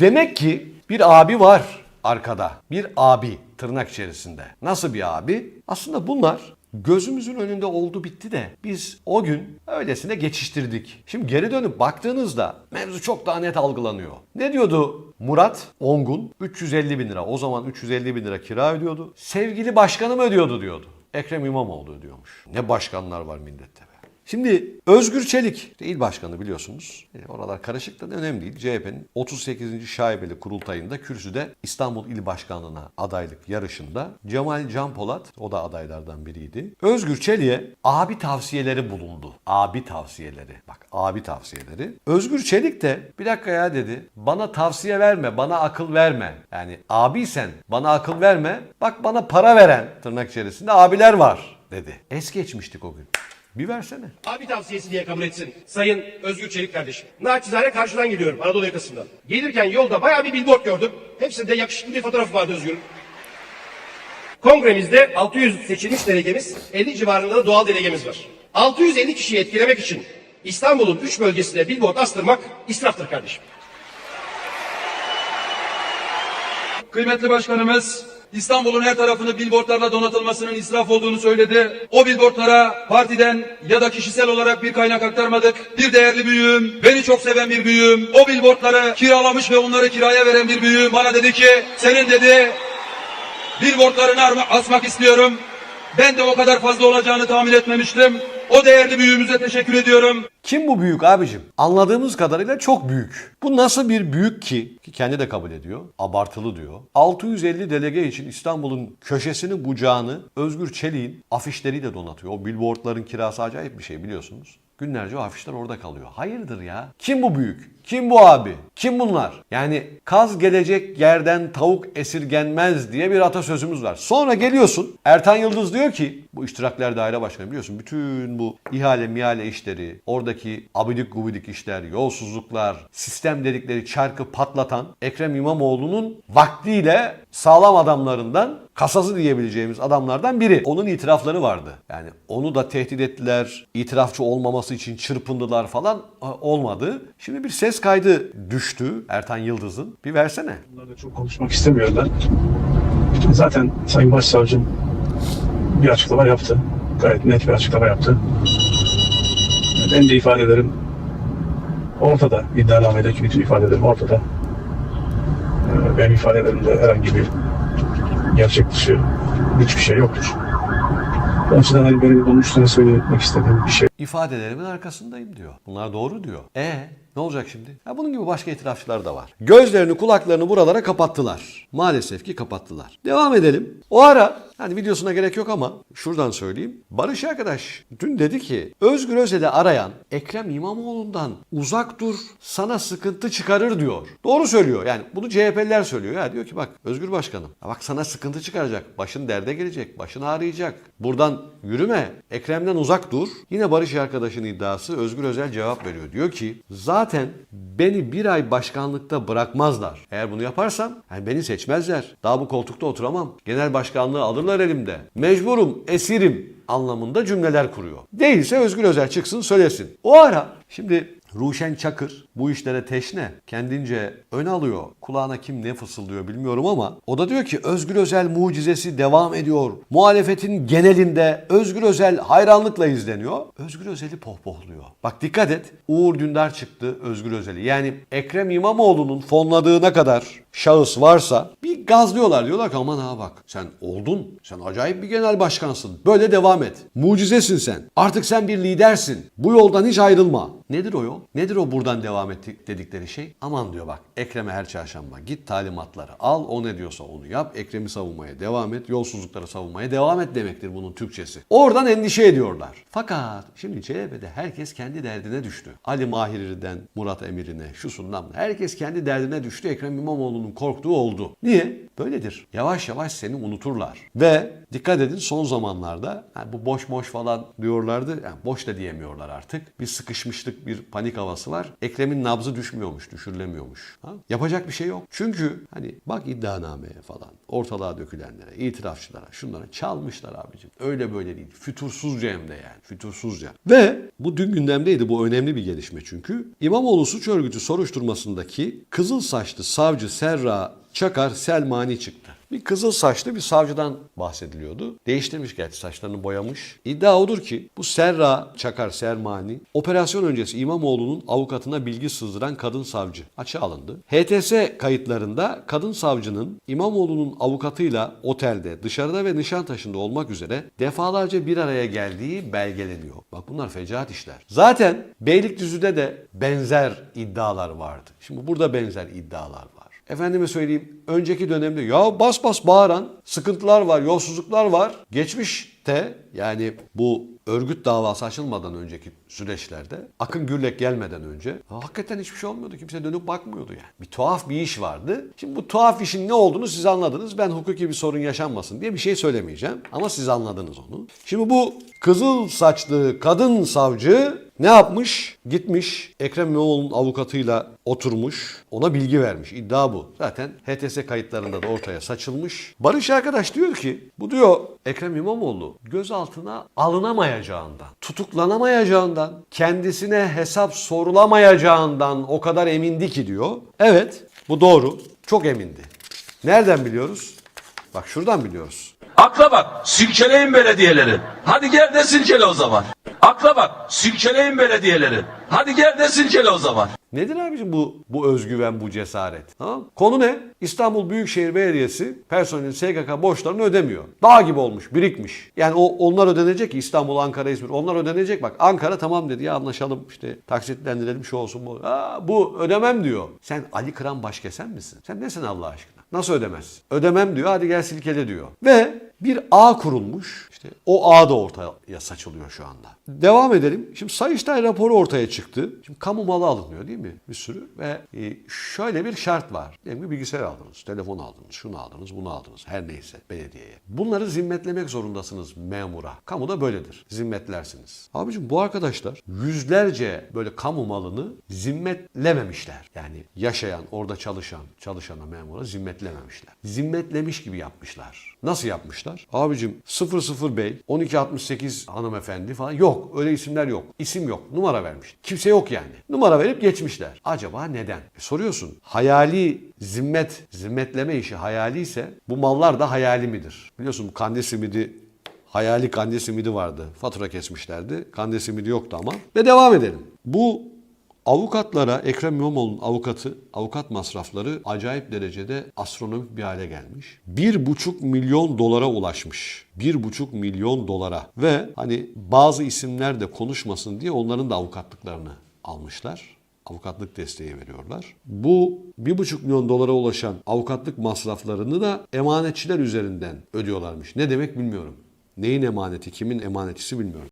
Demek ki bir abi var arkada. Bir abi tırnak içerisinde. Nasıl bir abi? Aslında bunlar gözümüzün önünde oldu bitti de biz o gün öylesine geçiştirdik. Şimdi geri dönüp baktığınızda mevzu çok daha net algılanıyor. Ne diyordu Murat Ongun? 350 bin lira. O zaman 350 bin lira kira ödüyordu. Sevgili başkanım ödüyordu diyordu. Ekrem İmamoğlu ödüyormuş. Ne başkanlar var millette be. Şimdi Özgür Çelik il başkanı biliyorsunuz. E, oralar karışık da önemli değil. CHP'nin 38. şaibeli kurultayında kürsüde İstanbul İl Başkanlığı'na adaylık yarışında Cemal Can Polat o da adaylardan biriydi. Özgür Çelik'e abi tavsiyeleri bulundu. Abi tavsiyeleri. Bak abi tavsiyeleri. Özgür Çelik de bir dakika ya dedi. Bana tavsiye verme, bana akıl verme. Yani abiysen bana akıl verme. Bak bana para veren tırnak içerisinde abiler var dedi. Es geçmiştik o gün. Bir versene. Abi tavsiyesi diye kabul etsin. Sayın Özgür Çelik kardeşim. Naçizane karşıdan geliyorum Anadolu yakasından. Gelirken yolda bayağı bir billboard gördüm. Hepsinde yakışıklı bir fotoğrafı vardı Özgür'ün. Kongremizde 600 seçilmiş delegemiz, 50 civarında da doğal delegemiz var. 650 kişiyi etkilemek için İstanbul'un 3 bölgesine billboard astırmak israftır kardeşim. Kıymetli başkanımız İstanbul'un her tarafını billboardlarla donatılmasının israf olduğunu söyledi. O billboardlara partiden ya da kişisel olarak bir kaynak aktarmadık. Bir değerli büyüğüm, beni çok seven bir büyüğüm, o billboardları kiralamış ve onları kiraya veren bir büyüğüm bana dedi ki, senin dedi billboardlarını asmak istiyorum. Ben de o kadar fazla olacağını tahmin etmemiştim. O değerli büyüğümüze teşekkür ediyorum. Kim bu büyük abicim? Anladığımız kadarıyla çok büyük. Bu nasıl bir büyük ki? Ki kendi de kabul ediyor. Abartılı diyor. 650 delege için İstanbul'un köşesini bucağını Özgür Çelik'in afişleriyle donatıyor. O billboardların kirası acayip bir şey biliyorsunuz. Günlerce o afişler orada kalıyor. Hayırdır ya? Kim bu büyük? Kim bu abi? Kim bunlar? Yani kaz gelecek yerden tavuk esirgenmez diye bir atasözümüz var. Sonra geliyorsun Ertan Yıldız diyor ki bu iştirakler daire başkanı biliyorsun bütün bu ihale mihale işleri oradaki abidik gubidik işler yolsuzluklar sistem dedikleri çarkı patlatan Ekrem İmamoğlu'nun vaktiyle sağlam adamlarından kasası diyebileceğimiz adamlardan biri. Onun itirafları vardı. Yani onu da tehdit ettiler. itirafçı olmaması için çırpındılar falan olmadı. Şimdi bir ses kaydı düştü Ertan Yıldız'ın. Bir versene. Bunlar çok konuşmak istemiyorlar. Zaten Sayın Başsavcım bir açıklama yaptı. Gayet net bir açıklama yaptı. Ben de ifadelerim ortada. İddianamedeki bütün ifadelerim ortada. Ee, Benim ifadelerimde herhangi bir gerçek dışı hiçbir şey yoktur. O açıdan hani benim bunun üstüne söylemek istediğim bir şey İfadelerimin arkasındayım diyor. Bunlar doğru diyor. E ne olacak şimdi? Ha, bunun gibi başka itirafçılar da var. Gözlerini kulaklarını buralara kapattılar. Maalesef ki kapattılar. Devam edelim. O ara hani videosuna gerek yok ama şuradan söyleyeyim. Barış arkadaş dün dedi ki Özgür Özel'i arayan Ekrem İmamoğlu'ndan uzak dur sana sıkıntı çıkarır diyor. Doğru söylüyor yani bunu CHP'liler söylüyor. Ya diyor ki bak Özgür Başkanım ya bak sana sıkıntı çıkaracak. Başın derde gelecek. Başın ağrıyacak. Buradan yürüme. Ekrem'den uzak dur. Yine Barış arkadaşın iddiası Özgür Özel cevap veriyor. Diyor ki zaten beni bir ay başkanlıkta bırakmazlar. Eğer bunu yaparsam yani beni seçmezler. Daha bu koltukta oturamam. Genel başkanlığı alırlar elimde. Mecburum, esirim anlamında cümleler kuruyor. Değilse Özgür Özel çıksın söylesin. O ara şimdi Ruşen Çakır bu işlere teşne kendince ön alıyor. Kulağına kim ne fısıldıyor bilmiyorum ama o da diyor ki Özgür Özel mucizesi devam ediyor. Muhalefetin genelinde Özgür Özel hayranlıkla izleniyor. Özgür Özel'i pohpohluyor. Bak dikkat et Uğur Dündar çıktı Özgür Özel'i. Yani Ekrem İmamoğlu'nun fonladığına kadar şahıs varsa bir gazlıyorlar. Diyorlar ki aman ha bak sen oldun. Sen acayip bir genel başkansın. Böyle devam et. Mucizesin sen. Artık sen bir lidersin. Bu yoldan hiç ayrılma. Nedir o yol? Nedir o buradan devam ettik dedikleri şey? Aman diyor bak Ekrem'e her çarşamba git talimatları al o ne diyorsa onu yap. Ekrem'i savunmaya devam et. Yolsuzlukları savunmaya devam et demektir bunun Türkçesi. Oradan endişe ediyorlar. Fakat şimdi CHP'de herkes kendi derdine düştü. Ali Mahir'den Murat Emir'ine şusundan herkes kendi derdine düştü. Ekrem İmamoğlu'nun korktuğu oldu. Niye? Böyledir. Yavaş yavaş seni unuturlar. Ve dikkat edin son zamanlarda yani bu boş boş falan diyorlardı. Yani boş da diyemiyorlar artık. Bir sıkışmışlık, bir panik havası var. Ekrem'in sistemin nabzı düşmüyormuş, düşürülemiyormuş. Ha? Yapacak bir şey yok. Çünkü hani bak iddianameye falan, ortalığa dökülenlere, itirafçılara, şunlara çalmışlar abicim. Öyle böyle değil. Fütursuzca hem de yani. Fütursuzca. Ve bu dün gündemdeydi. Bu önemli bir gelişme çünkü. İmamoğlu suç örgütü soruşturmasındaki kızıl saçlı savcı Serra Çakar Selmani çıktı. Bir kızıl saçlı bir savcıdan bahsediliyordu. Değiştirmiş gerçi saçlarını boyamış. İddia odur ki bu Serra Çakar Sermani operasyon öncesi İmamoğlu'nun avukatına bilgi sızdıran kadın savcı açığa alındı. HTS kayıtlarında kadın savcının İmamoğlu'nun avukatıyla otelde, dışarıda ve Nişantaşı'nda olmak üzere defalarca bir araya geldiği belgeleniyor. Bak bunlar fecaat işler. Zaten Beylikdüzü'de de benzer iddialar vardı. Şimdi burada benzer iddialar var. Efendime söyleyeyim önceki dönemde ya bas bas bağıran sıkıntılar var, yolsuzluklar var. Geçmişte yani bu örgüt davası açılmadan önceki süreçlerde Akın Gürlek gelmeden önce hakikaten hiçbir şey olmuyordu. Kimse dönüp bakmıyordu yani. Bir tuhaf bir iş vardı. Şimdi bu tuhaf işin ne olduğunu siz anladınız. Ben hukuki bir sorun yaşanmasın diye bir şey söylemeyeceğim. Ama siz anladınız onu. Şimdi bu kızıl saçlı kadın savcı ne yapmış? Gitmiş Ekrem İmamoğlu'nun avukatıyla oturmuş. Ona bilgi vermiş. İddia bu. Zaten HTS kayıtlarında da ortaya saçılmış. Barış arkadaş diyor ki bu diyor Ekrem İmamoğlu gözaltına alınamayacağından, tutuklanamayacağından, kendisine hesap sorulamayacağından o kadar emindi ki diyor. Evet bu doğru. Çok emindi. Nereden biliyoruz? Bak şuradan biliyoruz. Akla bak, silkeleyin belediyeleri. Hadi gel de silkele o zaman. Akla bak, silkeleyin belediyeleri. Hadi gel de silkele o zaman. Nedir abicim bu bu özgüven, bu cesaret? Tamam? Konu ne? İstanbul Büyükşehir Belediyesi personelin SGK borçlarını ödemiyor. Dağ gibi olmuş, birikmiş. Yani o onlar ödenecek ki İstanbul, Ankara, İzmir. Onlar ödenecek bak. Ankara tamam dedi ya anlaşalım işte taksitlendirelim şu olsun bu. Aa, bu ödemem diyor. Sen Ali Kıran Başkesen misin? Sen nesin Allah aşkına? Nasıl ödemezsin? Ödemem diyor hadi gel silkele diyor. Ve bir ağ kurulmuş. İşte o ağ da ortaya saçılıyor şu anda. Devam edelim. Şimdi Sayıştay raporu ortaya çıktı. Şimdi kamu malı alınıyor değil mi? Bir sürü. Ve e, şöyle bir şart var. Diyelim ki bilgisayar aldınız, telefon aldınız, şunu aldınız, bunu aldınız. Her neyse belediyeye. Bunları zimmetlemek zorundasınız memura. Kamuda böyledir. Zimmetlersiniz. Abicim bu arkadaşlar yüzlerce böyle kamu malını zimmetlememişler. Yani yaşayan, orada çalışan, çalışana memura zimmetlememişler. Zimmetlemiş gibi yapmışlar. Nasıl yapmışlar? Abicim 00 Bey, 1268 hanımefendi falan yok. Öyle isimler yok. İsim yok. Numara vermiş. Kimse yok yani. Numara verip geçmişler. Acaba neden? E soruyorsun. Hayali zimmet, zimmetleme işi hayali ise bu mallar da hayali midir? Biliyorsun kandil simidi hayali kandil simidi vardı. Fatura kesmişlerdi. Kandil simidi yoktu ama. Ve devam edelim. Bu Avukatlara Ekrem İmamoğlu'nun avukatı, avukat masrafları acayip derecede astronomik bir hale gelmiş. 1,5 milyon dolara ulaşmış. 1,5 milyon dolara. Ve hani bazı isimler de konuşmasın diye onların da avukatlıklarını almışlar avukatlık desteği veriyorlar. Bu 1,5 milyon dolara ulaşan avukatlık masraflarını da emanetçiler üzerinden ödüyorlarmış. Ne demek bilmiyorum. Neyin emaneti, kimin emanetçisi bilmiyorum.